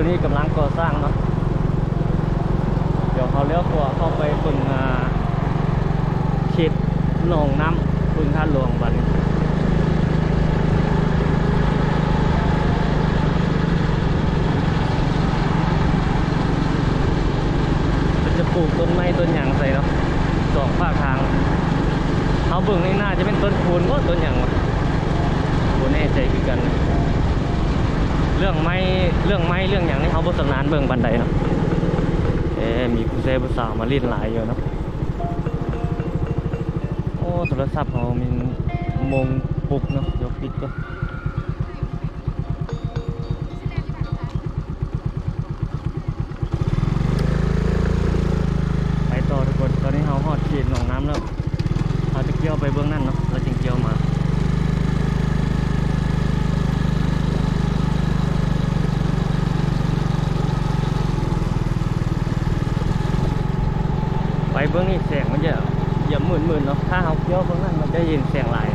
ตัวนี้กำลังก่อสร้างเนาะเดี๋ยวเขาเลี้ยวขวเข้าไปบึงอ่าเขตหนองน้ำบึงท่าหลวงบัดนี้ มันจะปลูกต้นไม้ต้นหยางใส่เนาะสองภาคทางเอาเบิ่งนี่น่าจะเป็นต้นคูนว่าต้นหยางวะโหแน่ใจคือกัน เรื่องไม้เรื่องไม้เรื่องอย่างนี้เขาบสนานเบิ่งบันไดเนาะเอ๊ ซ่ผู้สามาลีนหลายอยู่นะโอ้โทรศัพท์เขามีมงปุกเนาะเดี๋ยวปิดก็ไปต่อทุกคนตอนนี้เขาฮอดเขตหนองน้ำแล้วเราจะเกี่ยวไปเบื้องนั่นเนาะเราจึงเกี่ยวมา ไปเบื้องนี้แสงมันจะอย่าหมื่นหมื่นๆเนาะถ้าเขาเกี่ยวเบื้องนั้นมันจะเห็นแสงหลาย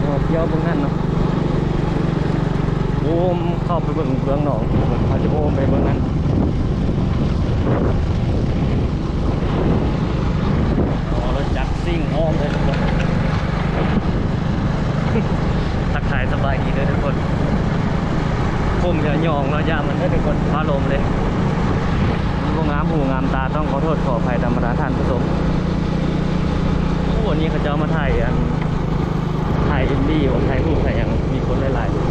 เราเกี่ยวเบื้องนั้นเนาะโอมเข้าไปเบื้องเบื้องหนองเขาจะโอมไปเบื้องนั้นอ๋อรถจักรซิ่งอ้อมเลยทุกคนทั กทายสบายดีเลยทุกคนผมจะยองเราะยามันได้ทุกคนฟ้าลมเลยพวกงามหูงามตาต้องขอโทษขออภัยธรรมดาท่านผู้ชมผู้วันนี้เขาจะมาถ่ายอันถ่ายอินดี้ว่าถ่ายรูปถ่ายอย่างมีคนหลายๆนี่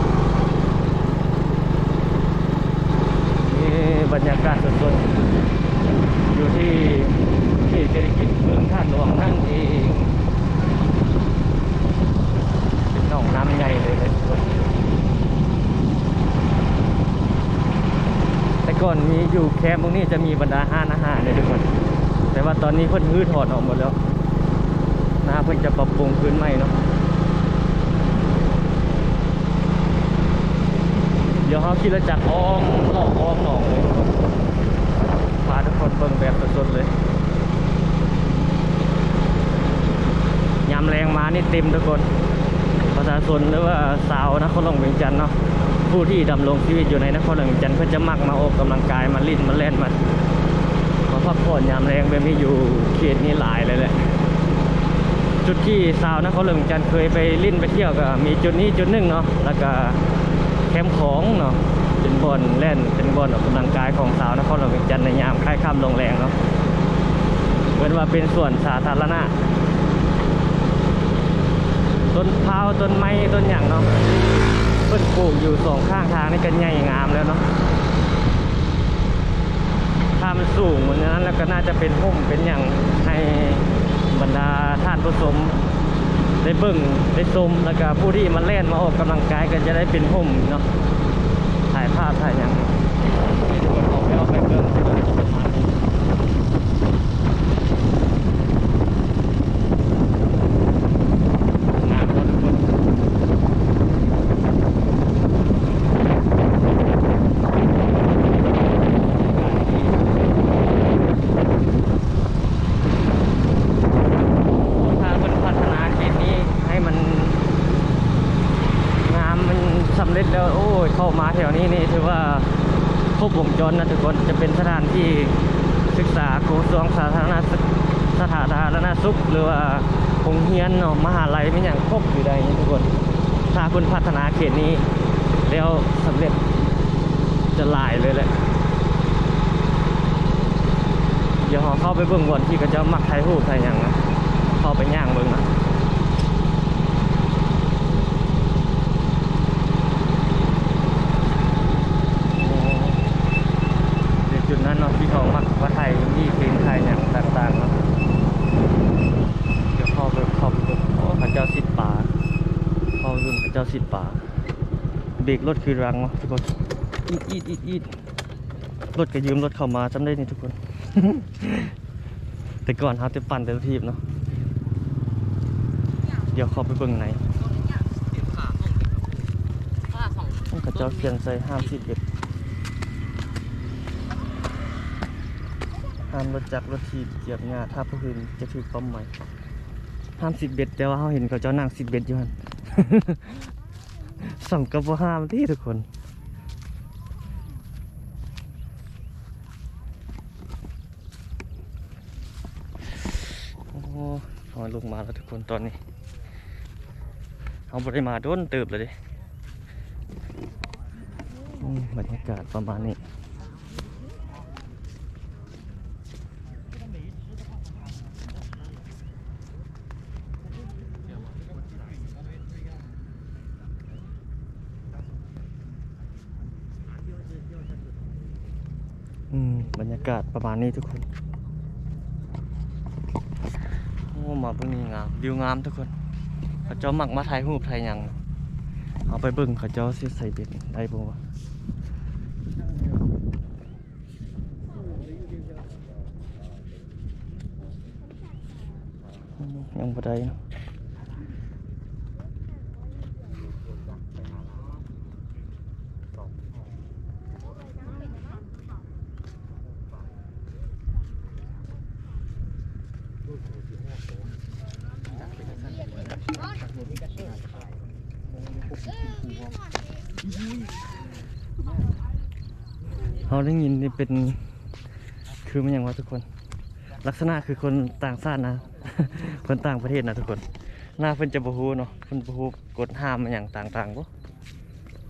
บรรยากาศสดๆอยู่ที่ที่เศรษฐกิจเมืองท่าหลวงนั่นเองเป็น หนองน้ำใหญ่เลยเลยแต่ก่อนมีอยู่แคมป์ตรงนี้จะมีบรรดาห้านอาหารเนี่ยทุกคน แต่ว่าตอนนี้เพิ่นฮื้อถอดออกหมดแล้วนะเพิ่นจะปรับปรุงพื้นใหม่เนาะเดี๋ยวเขาคิดแล้วจากอ้อมหลอกอ้อมหนองเลยพาทุกคนเบิ่งแบบสดๆเลยยามแรงมานี่เต็มทุกคน ประชาชนหรือว่าสาวนครหลวงเวียงจันทน์เนาะผู้ที่ดำรงชีวิตอยู่ในนครหลวงเวียงจันทน์เพื่อจะมักมาออกกำลังกายมาลิ้นมาเล่นมามาพักผ่อนยามแรงแบบนี้อยู่เขตนี้หลายเลยแหละจุดที่สาวนครหลวงเวียงจันทน์เคยไปลิ้นไปเที่ยวก็มีจุดนี้จุดหนึ่งเนาะแล้วก็แคมป์ของเนาะเป็นบอลเล่นเป็นบอลออกกำลังกายของสาวนครหลวงเวียงจันทน์ในยามค่ายค่ำลงแรงเนาะเหมือนว่าเป็นส่วนสาธารณะ ต้นพร้าวต้นไม้ต้นอย่างเนาะเพิ่นปลูกอยู่สองข้างทางนี่ก็ใหญ่งามแล้วเนาะถ้ามันสูงเหมือนนั้นแล้วก็น่าจะเป็นพุ่มเป็นอย่างให้บรรดาท่านผู้ชมได้เบิ่งได้ชมแล้วก็ผู้ที่มาเล่นมาออกกำลังกายก็จะได้เป็นพุ่มเนาะถ่ายภาพถ่ายอย่างนี่ทุกคนออกไปเอาไปเบิ่งงามเนาะทุกคน ถ้ามันพัฒนาเขตนี้ให้มันงามมันสำเร็จแล้ว โอ้ยเข้ามาแถวนี้นี่ถือว่าครบวงจรนะทุกคนจะเป็นสถานที่ศึกษากระทร วงสาธารณสุขสถาธารณสุข หรือว่าโรงเรียนเนาะมหาลัยไม่อย่างครบอยู่ใด้ทุกคน ถ้าคุณพัฒนาเขตนี้แล้วสำเร็จจะหลายเลยแหละเดี๋ยวขอเข้าไปเบื้องบนที่ก็จะมักไทยหูไทยอย่างนะเข้าไปย่างเบื้องนะโอ้เดี๋ยวจุดนั้นเนาะที่เขามักว่าไทยที่เพลงไทยอย่างต่างๆเนาะเดี๋ยวเข้าไปเข้าไปเบิ่งโอ้พระเจ้าสิทธิ์ป่าเข้า ไปเบระเจ้าท เบรกรถคือรังเนาะทุกคนอีดอีดอีดอีดรถก็ยืมรถเข้ามาจำได้นี่ทุกคน แต่ก่อนเขาจะปั่นแต่ละทีบเนาะเดี๋ยวเขาไปเบิ่งไหนต้องกระเจ้าเขียนใส่ห้ามสิบเอ็ดห้ามรถจักรรถทีบเหยียบหญ้าถ้าผู้อื่นจะถือความใหม่ห้ามสิบเบ็ดแต่ว่าเขาเห็นเขาเจ้านั่งสิบเบ็ดอยู่หัน สั่งกับห้ามที่ทุกคนโอ้ยลงมาแล้วทุกคนตอนนี้ เอาบริมาด้นเติบเลยดิบรรยากาศประมาณนี้ อืมบรรยากาศประมาณนี้ทุกคนโอ้มาเบิ่งนี่งามวิวงามทุกคนเขาเจ้ามักมาถ่ายรูปถ่ายหยังเอาไปเบิ่งเขาเจ้าสิใส่เบ็ดได้บ่วะยังบ่ได้เนาะ เราได้ยินนี่เป็นคือมันหยังวะทุกคน ลักษณะคือคนต่างชาตินะ คนต่างประเทศนะทุกคน หน้าเพิ่นจะบ่ฮู้เนาะเพิ่นบ่ฮู้กฎห้ามมันหยังต่างๆบ่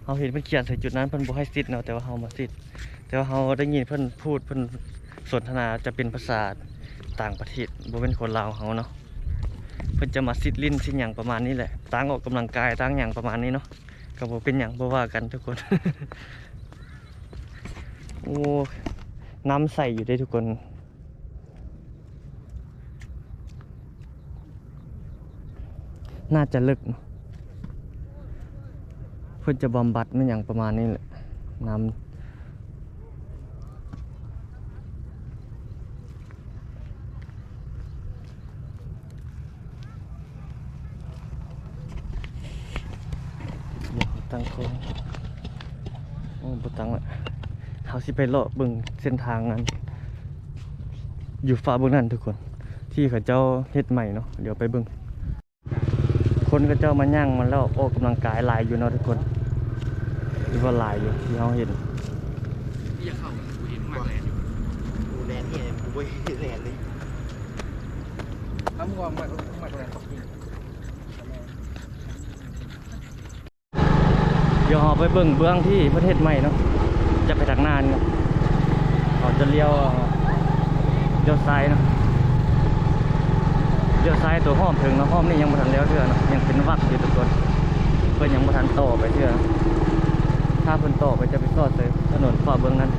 เฮาเห็นเพิ่นเขียนใส่จุดนั้นเพิ่นบ่ให้สิทธิ์เนาะแต่ว่าเฮามาสิทธิ์แต่ว่าเฮาได้ยินเพิ่นพูดเพิ่นสนทนาจะเป็นภาษาต่างประเทศบ่เป็นคนลาวเฮาเนาะเพิ่นจะมาสิทธิ์ลิ้นสิหยังประมาณนี้แหละต่างออกกำลังกายต่างหยังประมาณนี้เนาะ ก็บ่เป็นอย่างบ่ว่ากันทุกคน โอ้น้ำใสอยู่ได้ทุกคน น่าจะลึกเนอะเพื่อจะบำบัดมันอย่างประมาณนี้แหละน้ำเดี๋ยวตั้งโค้งโอ้บุตังละเขา สิไปเลาะเบิ่งเส้นทางนั้น อยู่ฟ้าเบื้องนั้นทุกคน ที่เขาเจ้าเฮ็ดใหม่เนาะเดี๋ยวไปเบิ่งคนก็เจ้ามาย่างมันแล้วออกกำลังกายหลายอยู่เนาะทุกคนหรือว่าหลายอยู่ที่เราเห็นพี่จะเข้ากูเห็นมากเลยอยู่กูแลนเนี่ยกูไม่ได้แลนเลยทำความมากมากเลยเดี๋ยวเราไปเบิ่งเบื้องที่ประเทศใหม่เนาะ จะไปทางหนานเนาะเขาจะเลี้ยวเลี้ยวซ้ายเนะเลี้ยวซ้ายตัวห้อมถึงนะห้อมนี่ยังไม่ทันเลี้ยวเทื่อนะยังเป็นวักอยู่ทุกคนเพิ่นยังไม่ทันต่อไปเทื่อถ้าเพิ่นต่อไปจะไปซอดเลยถนนฝ่าเบื้องนั้น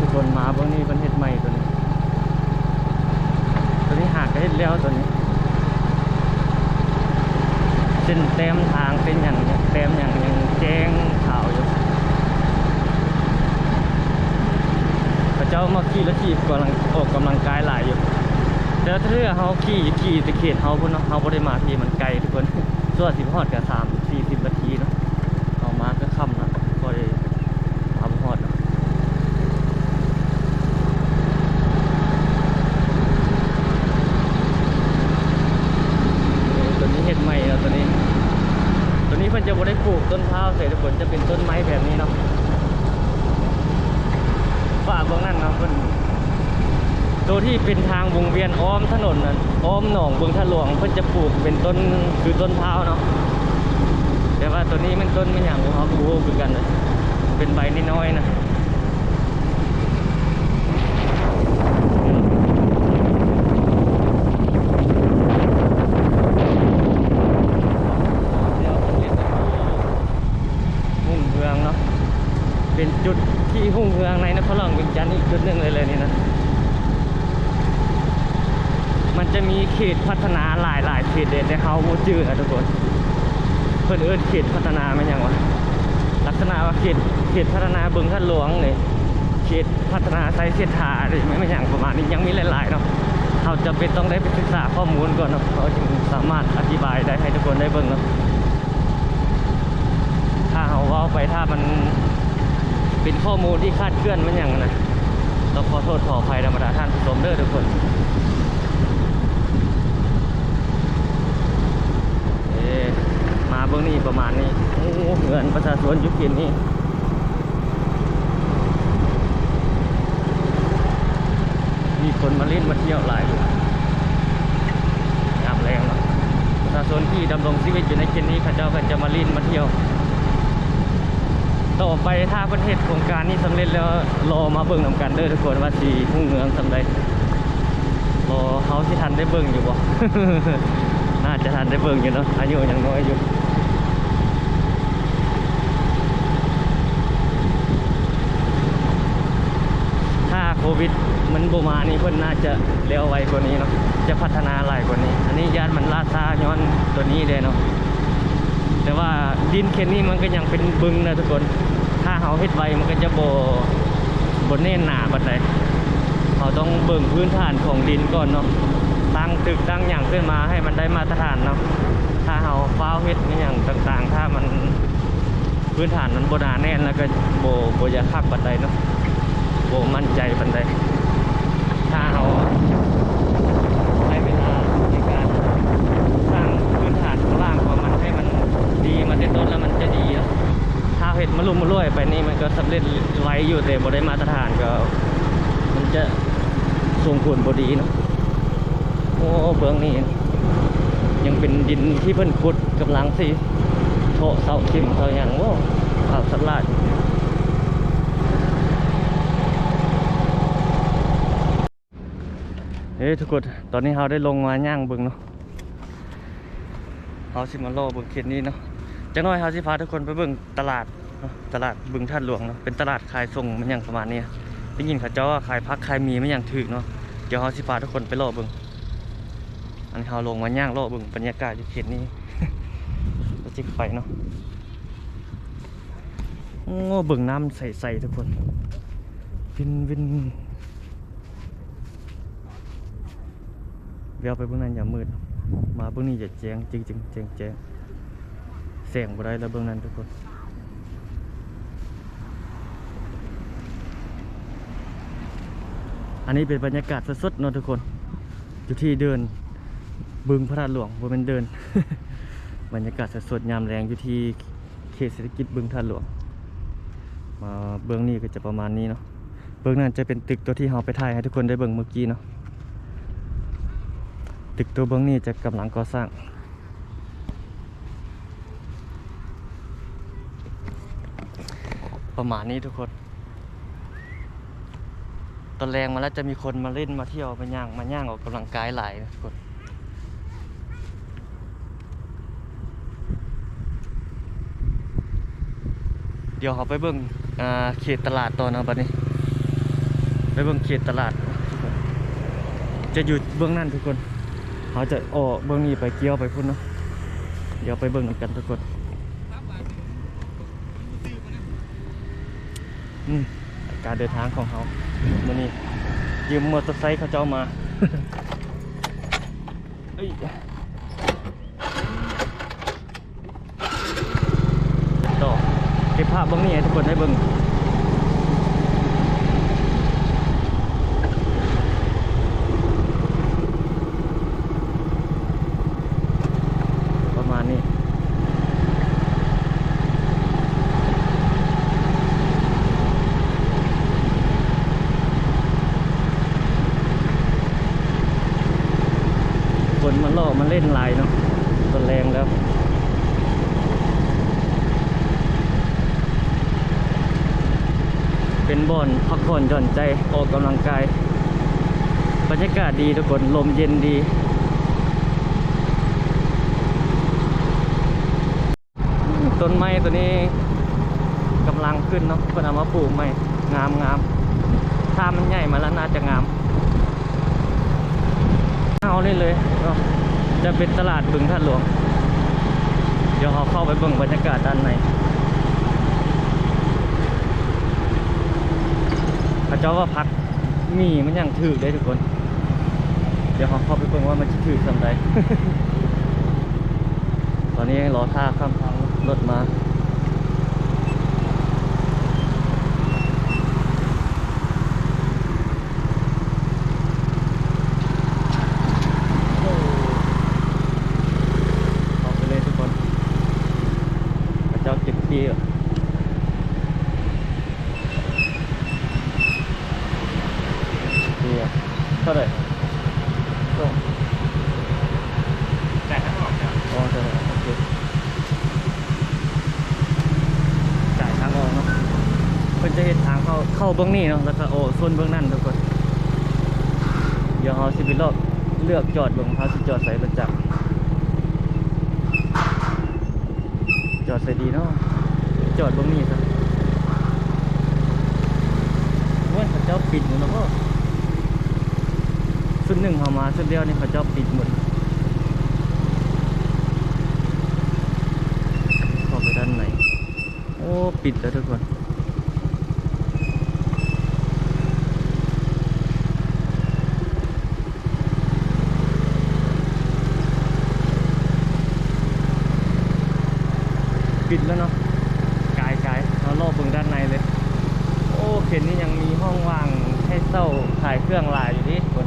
ทุกคนมาเบื้องนี้ประเทศใหม่ตัวนี้ ตัวนี้หากก็เฮ็ดแล้วตัวนี้ เส้นเต็มทางเป็นอย่างเต็มอย่างยังแจ้งข่าวอยู่พระเจ้ามาขี่แล้วขี่กำลังออกกำลังกายหลายอยู่แต่ถ้า เรือเขาขี่ขี่ตะเขตเขาพุ่นเนาะเขาบ่ได้มาที่มันไกลทุกคน ส่วนสิบฮอดกับสามสี่สิบนาทีเนาะเอามาก็ค่ำนะพอได้ทำฮอดเนาะตัวนี้เห็ดใหม่แล้วตัวนี้ ตัวนี้เพิ่นจะบ่ได้ปลูกต้นพร้าวใส่ทุกคนจะเป็นต้นไม้แบบนี้เนาะฝากเบื้องนั้นเนาะเพิ่นตัว ที่เป็นทางวงเวียนอ้อมถนนนั้นอ้อมหนองบึงทะลวงเพิ่นจะปลูกเป็นต้นคือต้นพร้าวเนาะแต่ว่าตัวนี้มันต้นไม่อย่างของเขาก็รู้คือกันนะเป็นใบน้อยๆนะเดี๋ยวเพิ่นเรียกว่าหุ่งเฮืองเนาะเป็นจุดที่หุ่งเฮืองในนครหลวงเวียงจันทร์อีกจุดหนึ่งเลยเลยนี่นะ มัน จะมีเขตพัฒนาหลายหลายๆเขตเด่นในเขาบูจื้อนะทุกคนเพื่อนเอิ้นเขตพัฒนาไม่ยังวะลักษณะว่าเขตเขตพัฒนาบึงท่านหลวงเลยเขตพัฒนาไซเสียทาอะไรไม่ไม่อย่างประมาณนี้ยังมีหลายๆเนาะเขาจะเป็นต้องได้ไปศึกษาข้อมูลก่อนเนาะเขาจึงสามารถอธิบายได้ให้ทุกคนได้เบิ่งเนาะถ้าเขาเว่าไปถ้ามันเป็นข้อมูลที่คาดเคลื่อนมันอย่างนะต้องขอโทษขออภัยธรรมดาท่านผู้ชมเด้อทุกคน เอ๊ะมาเบื้องนี้ประมาณนี้ โอ้โหเงินประชาชนยุคกินนี่คนมาเล่นมาเที่ยวหลายอย่ามแรงเนาะประชาชนที่ดำรงชีวิตอยู่ในเขตนี้เขาเจ้าก็จะมาเล่นมาเที่ยว ต่อไปถ้าประเทศโครงการนี้สำเร็จแล้วรอมาเบิ่งนำกันเด้อทุกคนว่าสีหุ่งเมืองสำเร็จรอเขาที่ทันได้เบิ่งอยู่บ่น่าจะทันได้เบิ่งอยู่เนาะอายุยังน้อยอยู่ ถ้าโค วิดมันบมานี่เพิ่นน่าจะเร็วไวกว่านี้เนาะจะพัฒนาหลายกว่านี้ อันนี้ยานมันลาช้าย้อนตัวนี้เลยเนาะแต่ว่าดินเคนนี่มันก็ยังเป็นบึงนะทุกคน ถ้าเขาเฮ็ดไวมันก็จะโบบนเน่นหนาบัดใดเขาต้องเบิ่งพื้นฐานของดินก่อนเนาะตั้งตึกตั้งอย่างขึ้นมาให้มันได้มาตรฐานเนาะถ้าเขาฟ้าเฮ็ดอย่างต่างๆ ถ้ามันพื้นฐานมันโบนาแน่นแล้วก็โบโบยาคักบัดใดเนาะ บมั่นใจปันใดถ้าเราใช้เวลาในการสร้างพื้นฐานข้างล่างของมันให้มันดีมาแต่ต้นแล้วมันจะดีถ้าเห็ดมะลุมมะล่วยไปนี่มันก็สำเร็จไว้อยู่แต่บ่ได้มาตรฐานก็ มันจะส่งผลบ่ดีเนาะโอ้เบื้องนี้ยังเป็นดินที่เพิ่นขุดกำลังสิโถเสาทิ่มเสาอย่างโอ้ข่าวสัตว์ลาด ฮ้ยทุกคนตอนนี้เราได้ลงมาย่างเบึงเนาะเราสิมาโลเบึงเขตนี้เนาะจังน้อยเราสิพาทุกคนไปเบิงตลาดเนาะตลาดบึงท่านหลวงเนาะเป็นตลาดขายส่งมันอย่างประมาณนี้ได้ยินเขาเจ้าว่าขายพักขายมีมันอย่างถึกเนาะเดี๋ยวเราสิพาทุกคนไปโลเบึงอันนี้เราลงมาย่างโลเบึงบรรยากาศอยู่เขตนี้ก็จิกไปเนาะโอ้เบิงน้ำใสๆทุกคนวินวิน เดี๋ยวไปเบื้องนั้นอย่ามืด มาเบื้องนี้อย่าแจ้งจริงจริงแจ้งแจ้งแสงบ่ได้แล้วเบื้องนั้นทุกคนอันนี้เป็นบรรยากาศสดๆเนาะทุกคนอยู่ที่เดินบึงพระธาตุหลวงบ่เป็นเดิน บรรยากาศสดๆยามแรงอยู่ที่เขตเศรษฐกิจบึงท่าตุหลวง มาเบื้องนี้ก็จะประมาณนี้เนาะเบื้องนั้นจะเป็นตึกตัวที่เราไปถ่ายให้ทุกคนได้เบิ่งเมื่อกี้เนาะ ตึกตัวเบื้องนี้จะกำลังก่อสร้าง ประมาณนี้ทุกคน ตอนแรงมาแล้วจะมีคนมาเล่นมาเที่ยวมาย่างมาย่างออกกำลังกายหลายนะทุกคนเดี๋ยวเขาไปเบิ่งอ่าเขตตลาดตอนนะบัดนี้ ไปเบิ่งเขตตลาด จะอยู่เบื้องนั่นทุกคน เขาจะออกเบื้องนี้ไปเกี่ยวไปพุ่นเนาะเดี๋ยวไปเบิ่งกันทุกคนอืมการเดินทางของเขามื่อนี้ยืมมอเตอร์ไซค์เขาเจ้ามาเอ้ยต่อเก็บภาพเบื้องนี้ให้ทุกคนได้เบิ่ง ประมาณนี้ ฝนมันล่อมันเล่นลายเนาะตนแรงแล้ว เป็นบ่อน ผ่อนใจออกกำลังกาย บรรยากาศดีทุกคนลมเย็นดี ต้นไม้ตัวนี้กำลังขึ้นเนาะเพิ่นเอามาปลูกใหม่งามงามถ้ามันใหญ่มาแล้วน่าจะงามเอาเล่นเลยเนาะจะเป็นตลาดบึงท่าหลวง เดี๋ยวเขาเข้าไปเบิ่งบรรยากาศด้านใน เจ้าว่าพักมีมันยังถือได้ทุกคน เดี๋ยวเขาเข้าไปเบิ่งว่ามันจะถือสำใดตอนนี้รอท่าข้ามทางรถมาออกไปเลยทุกคนพระเจ้าเก็บที่อะนี่อะ เท่าไหร่ก็แต่ถ้าออกจากอ๋อเท่าไหร่โอเคจ่ายทางออกเนาะเพิ่นจะเห็นทางเข้าเข้าเบื้องนี้เนาะแล้วก็โอ้ส่วนเบื้องนั่นทุกคนเดี๋ยวเราสิไปรอบเลือกจอดเบื้องเขาสิจอดใส่ประจักษ์จอดใส่ดีเนาะจอดเบื้องนี้ซะเว้ยเขาเจ้าปิดหมดแล้วก็ ชุดหนึ่งเขามาชุดเดียวนี่เขาจ้าปิดหมดเข้าไปด้านในโอ้ปิดแล้วทุกคนปิดแล้วเนาะกายกายเรารอบเบิ่งด้านในเลย โอ้เห็นนี่ยังมีห้องว่างให้เช่าถ่ายเครื่องลายอยู่ที่คน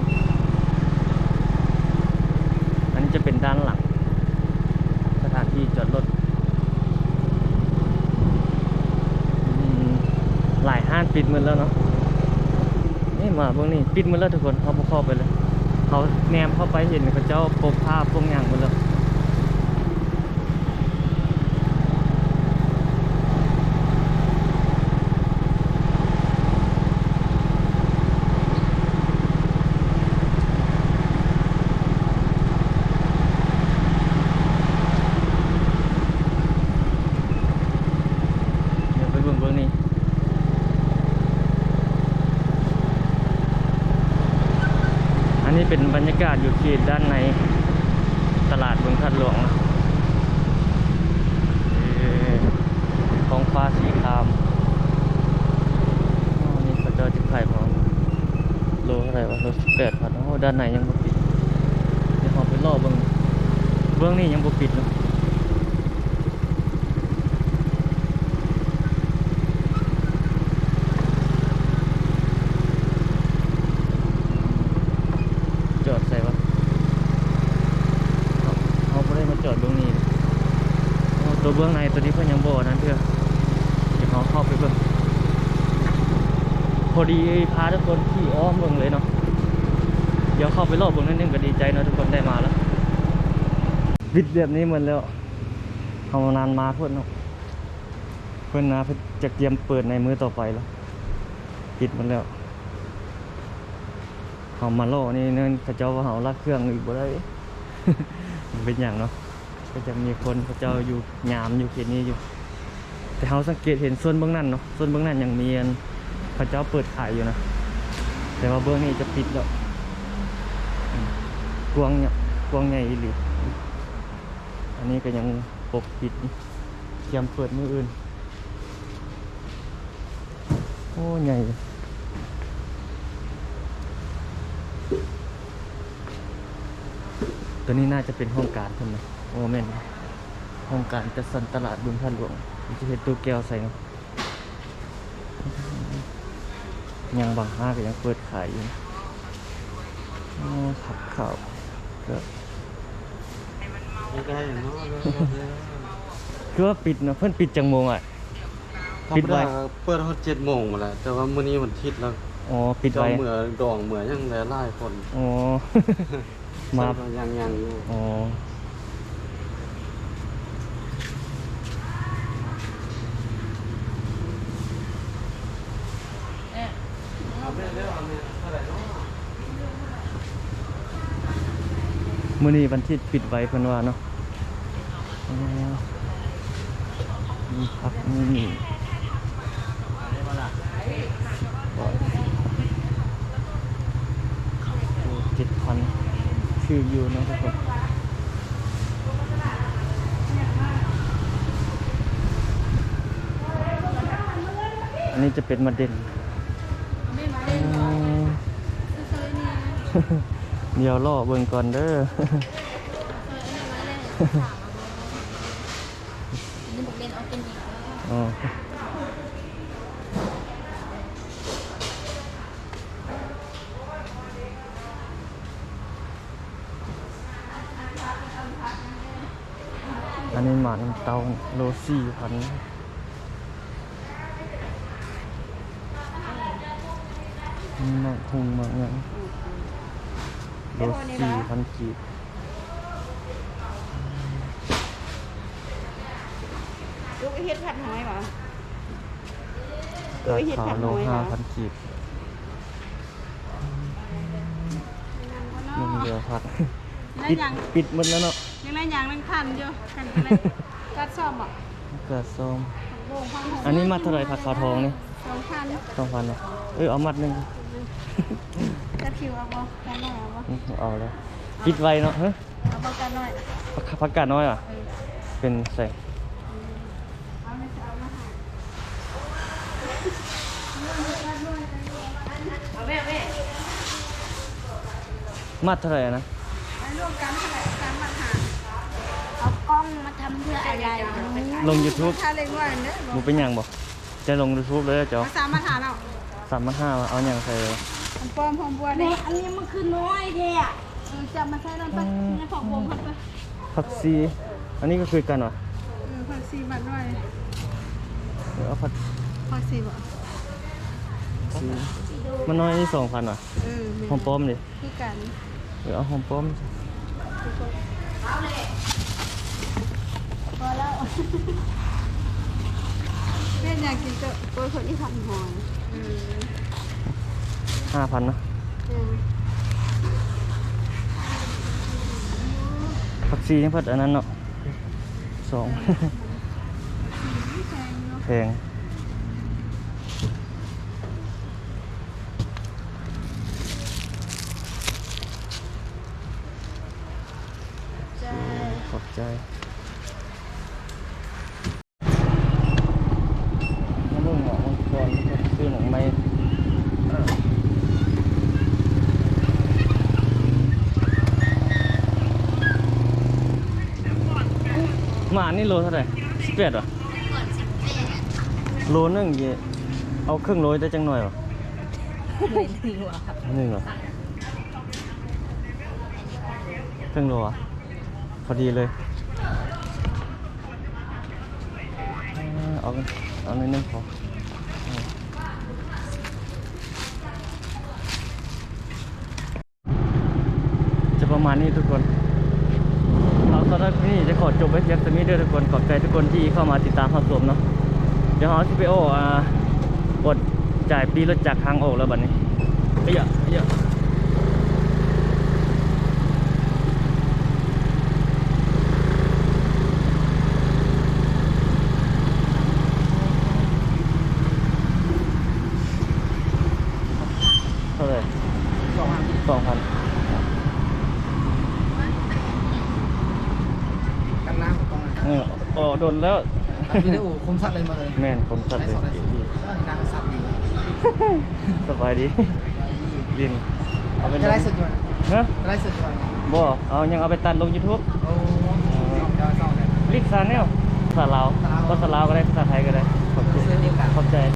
อันนี้จะเป็นด้านหลัง สถานที่จอดรถอืมหลายห้านปิดหมดแล้วเนาะนี่มาเบื้องนี้ปิดหมาแล้วทุกคนเขาบ่เข้าไปเลย เขาแนมเข้าไปเห็นเขาเจ้าปกภาพพวกอย่างหมดแล้วเดี๋ยวไปเบื้องเบื้องนี้ อันนี้เป็น บรรยากาศอยู่เขตด้านในตลาดเมืองทัดหลวงนะเอ่อท้องฟ้าสีครามอ๋อนี่เขาเจ้าจะขายของโลเท่าไหร่วะโลสิบแปดพันโอ้ด้านในยังบ่ปิด เดี๋ยวเราไปรอบเบื้องเบื้องนี้ยังบ่ปิดเนาะจอดใส่วะเอาเอาไปได้มาจอดเบื้องนี้โอ้ตัว เบื้องในตัวนี้เพิ่อนยังบ่นั้นเพื่อเดี๋ยวเราเข้าไปเบิ่งพอดีพาทุกคนขี่อ้อมเบิ่งเลยเนาะเดี๋ยวเข้าไปรอบเบิ่งนิดนึงก็ดีใจเนาะทุกคนได้มาแล้ววิดแบบนี้เหมือนแล้วเอานานมาเพิ่อนเนาะเพิ่อนนะเพิ่นจะเตรียมเปิดในมือต่อไปแล้วปิดหมันแล้วเขามาโลนี่เนื่นพระเจ้าว่าเขาลักเครื่องอีกบ่ได้เป็นอย่างเนาะ ก็จะมีคนพระเจ้าอยู่ยามอยู่เขตนี้อยู่ แต่เขาสังเกตเห็นส่วนเบื้องนั้นเนาะส่วนเบื้องนั้นยังมีอันพระเจ้าเปิดขายอยู่นะแต่ว่าเบื้องนี้จะปิดแล้วกวางเนี่ยกวงใหญ่อีหลีอันนี้ก็ยังปกปิดเตรียมเปิดมืออื่น โอ้ใหญ่ตัวนี้น่าจะเป็นห้องการใช่ไหม โอ้แม่นห้องการจัดสรรตลาดบึงท่านหลวงมันจะเห็นตู้แก้วใส่เนาะยังบางห้างก็ยังเปิดขายอยู่นะโอ้ขับข่าวก็ไม่ได้อย่างน้อยคือว่าปิดเนาะเพิ่นปิดจังโมงอะ ปิปิดดไว้ ไว้เปิดเขาเจ็ดโมงมาแล้วแต่ว่ามื้อนี้มันทิศแล้วอ๋อปิดเจ้าไว้เหมือดองเหมือยังหลายหลายคนอ๋อ มายังยังอยู่อ๋อ เอาไปเร็วเอาเนี่ยเท่าไหร่เนาะ มื้อนี้วันที่ปิดไว้เพิ่นว่าเนาะมีพักมีหนีเจ็ดพันชื่ออยู่นะทุกคนอันนี้จะเป็นมาเด่น ไม่มา อื เล่นหรอก ม ซื้อๆนี่นะ เดี๋ยวรอเบิ่งก่อนเด้อซื้อๆนี่มาเล่นสามนี่บอกเล่นออร์แกนิกแล้วอ๋ออันนี้หมาน้ำเตาโลสี่พันหมักหุงหมักหยัง โลสี่พันกีบลูกเฮ็ดผัดหอยเหรอราคาโลห้าพันกีบมันเดือพักนั่นปิดยังปิดหมดแล้วเนาะยังนั่นยังนั่งทันอยู่กันอะไรกัดซ่อมอะเกิดส้มโบ่งพันหกอันนี้มัดเท่าไหร่ผักขาวทองนี่สองพันสองพันเนาะเออเอามัดหนึ่ง กัดคิวเอาบ่กันหน่อยเอาบ่อืมเอาเลยปิดไว้เนาะเฮ้ยเอาบ่กันหน่อยผักผักกาดน้อยอะเออเป็นใส่เอาไม่เอามาหาเอาแม่แม่มัดเท่าไหร่อะนะไอ้รวมกันเท่าไหร่การมาหาเอากล้องมาทำเพื่ออะไรลง YouTube ถ้าเล็กว่าเด้อมูเป็นหยังบ่จะลง YouTube เลยอะเจ้ามาสามมาหาเราสามพันห้ามาเอาหยังใส่เลย ผมป้อมผมบัวแม่นี่อันนี้มันคือน้อยแท้อะเออจับมาใส่นั่นไปในผักวงครับไปผักซีอันนี้ก็คือกันวะเออผักซีบัดหน่อยเดี๋ยวเอาผักผักซีบ่ซีมันน้อยนี่สองพันวะเออหอมป้อมดิคือกันเดี๋ยวเอาหอมป้อมพอแล้วแม่อยากกินตัวตัวคนที่ผัดหอยอืม ห้าพันนะเออผักซียังผัดอันนั้นเนาะสองแพงเนาะแพงขอบใจมาเรื่องหมอมังกรซื้อหนังไม้ หมานี่โลเท่าไหร่สิบแปดเหรอโลนึงเยเอาครึ่งโลได้จังหน่อยเหรอหนึ่งหรอครึ่งโลอะพอดีเลยเออเอาเอาหน่อยนึงพอจะประมาณนี้ทุกคนำหรับนี่จะขอจบไว้เพียงเท่านี้ด้วยทุกคนขอบใจทุกคนที่เข้ามาติดตามรับชมเนาะเดี๋ยวเราที่ไปโออ่ากดจ่ายปีรถจากทางออกแล้วบัดนี้เอ้ยอะเอ้ยอะเท่าไหร่ สองพัน สองพัน กันน้ำกองเลย เอออ๋อ โดนแล้วตัดวิดีโอคมสัตว์เลยมาเลยแม่นผมสัตว์เลยไลฟ์สดเลยน้ำสัตว์ดีสบายดีลินเอาไปจะไล่สดอยู่ฮะจะไล่สดอยู่บ่เอายังเอาไปตัดลง YouTube โอ้ยอมยอมยอมเลยลิกซาแนลภาษาลาวภาษาลาวภาษาลาวก็ได้ภาษาไทยก็ได้ขอบใจเสื้อเดียวกันขอบใจ